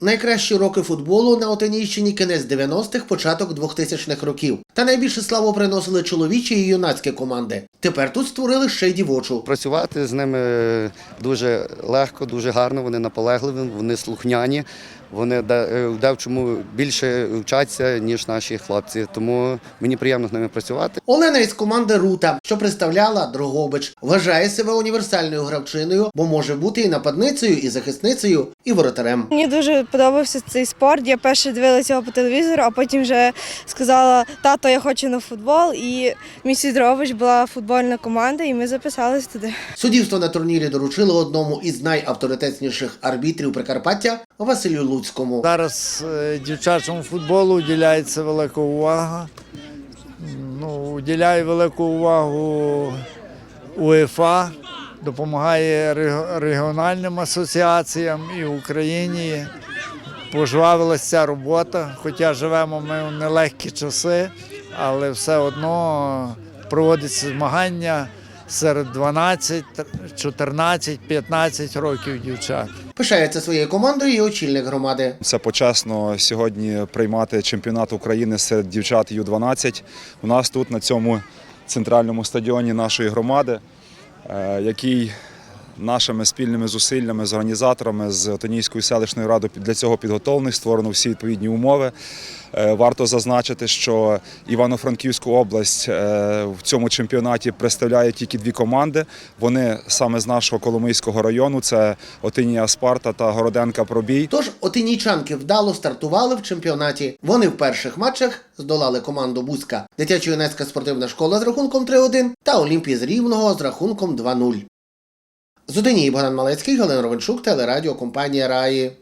Найкращі роки футболу на Отенійщині кінець 90-х, початок 2000-х років. Та найбільше славу приносили чоловічі і юнацькі команди. Тепер тут створили ще й дівочу. Працювати з ними дуже легко, дуже гарно. Вони наполегливі, вони слухняні. Вони е, в девчому більше вчаться, ніж наші хлопці. Тому мені приємно з ними працювати. Олена із команди Рута, що представляла Дрогобич, вважає себе універсальною гравчиною, бо може бути і нападницею, і захисницею, і воротарем. Мені дуже подобався цей спорт. Я перше дивилася його по телевізору, а потім вже сказала, тато, я хочу на футбол. І місіс Дрович була футбольна команда, і ми записались туди. Суддівство на турнірі доручили одному із найавторитетніших арбітрів Прикарпаття Василю Луцькому. Зараз е, дівчачому футболу уділяється велика увага. Ну, уділяє велику увагу УЄФА, допомагає регіональним асоціаціям і Україні. Пожвавилася ця робота, хоча живемо ми в нелегкі часи, але все одно проводяться змагання серед 12, 14, 15 років дівчат. Пишається своєю командою і очільник громади. Це почесно сьогодні приймати чемпіонат України серед дівчат Ю-12. У нас тут на цьому центральному стадіоні нашої громади, е, який нашими спільними зусиллями з організаторами з Отонійською селищною радою для цього підготовлений, створено всі відповідні умови. Е, Варто зазначити, що Івано-Франківську область е, в цьому чемпіонаті представляє тільки дві команди. Вони саме з нашого Коломийського району це Отинія Спарта та Городенка Пробій. Тож отинійчанки вдало стартували в чемпіонаті. Вони в перших матчах здолали команду Бузька, дитячо-юнацька спортивна школа з рахунком 3-1 та Олімпії з Рівного з рахунком 2-0. З Одинії Богдан Малецький, Галина Ровенчук, телерадіокомпанія Раї.